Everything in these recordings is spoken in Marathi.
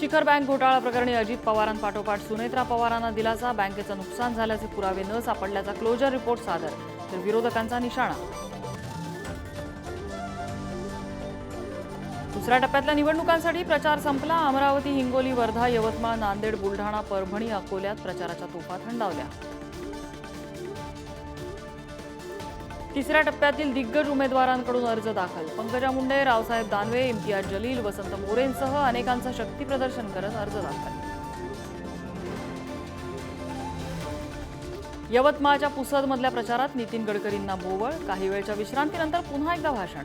शिखर बँक घोटाळा प्रकरणी अजित पवारांपाठोपाठ सुनेत्रा पवारांना दिलासा. बँकेचं नुकसान झाल्याचे पुरावे न सापडल्याचा क्लोजर रिपोर्ट सादर. तर विरोधकांचा निशाणा. दुसऱ्या टप्प्यातल्या निवडणुकांसाठी प्रचार संपला. अमरावती हिंगोली वर्धा यवतमाळ नांदेड बुलढाणा परभणी अकोल्यात प्रचाराच्या तोफा थंडावल्या. तिसऱ्या टप्प्यातील दिग्गज उमेदवारांकडून अर्ज दाखल. पंकजा मुंडे रावसाहेब दानवे इम्तियाज जलील वसंत मोरेंसह अनेकांचं शक्तीप्रदर्शन करत अर्ज दाखल. यवतमाळच्या पुसदमधल्या प्रचारात नितीन गडकरींना बोवळ. काही वेळच्या विश्रांतीनंतर पुन्हा एकदा भाषण.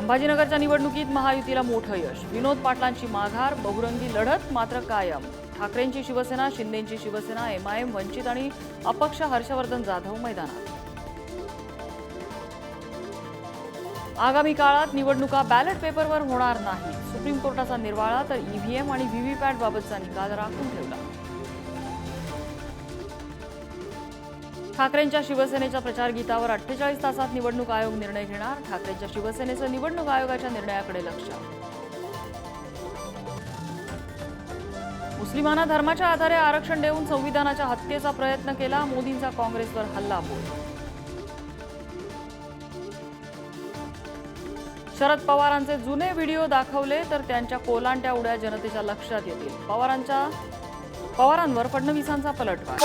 संभाजीनगरच्या निवडणुकीत महायुतीला मोठं यश. विनोद पाटलांची माघार बहुरंगी लढत मात्र कायम. ठाकरेंची शिवसेना शिंदेची शिवसेना एमआयएम वंचित आणि अपक्ष हर्षवर्धन जाधव मैदानात. आगामी काळात निवडणुका बॅलेट पेपरवर होणार नाही सुप्रीम कोर्टाचा निर्वाळा तर ईव्हीएम आणि व्हीव्हीपॅटबाबतचा निकाल राखून ठेवला. ठाकरेंच्या शिवसेनेच्या प्रचार गीतावर अठ्ठेचाळीस तासात निवडणूक आयोग निर्णय घेणार. ठाकरेंच्या शिवसेनेचं निवडणूक आयोगाच्या निर्णयाकडे लक्ष. मुस्लिमांना धर्माच्या आधारे आरक्षण देऊन संविधानाच्या हत्येचा प्रयत्न केला मोदींचा काँग्रेसवर हल्लाबोल शरद पवारांचे जुने व्हिडिओ दाखवले तर त्यांच्या कोलांट्या उड्या जनतेच्या लक्षात येतील. पवारांच्या पवारांवर फडणवीसांचा पलटवार.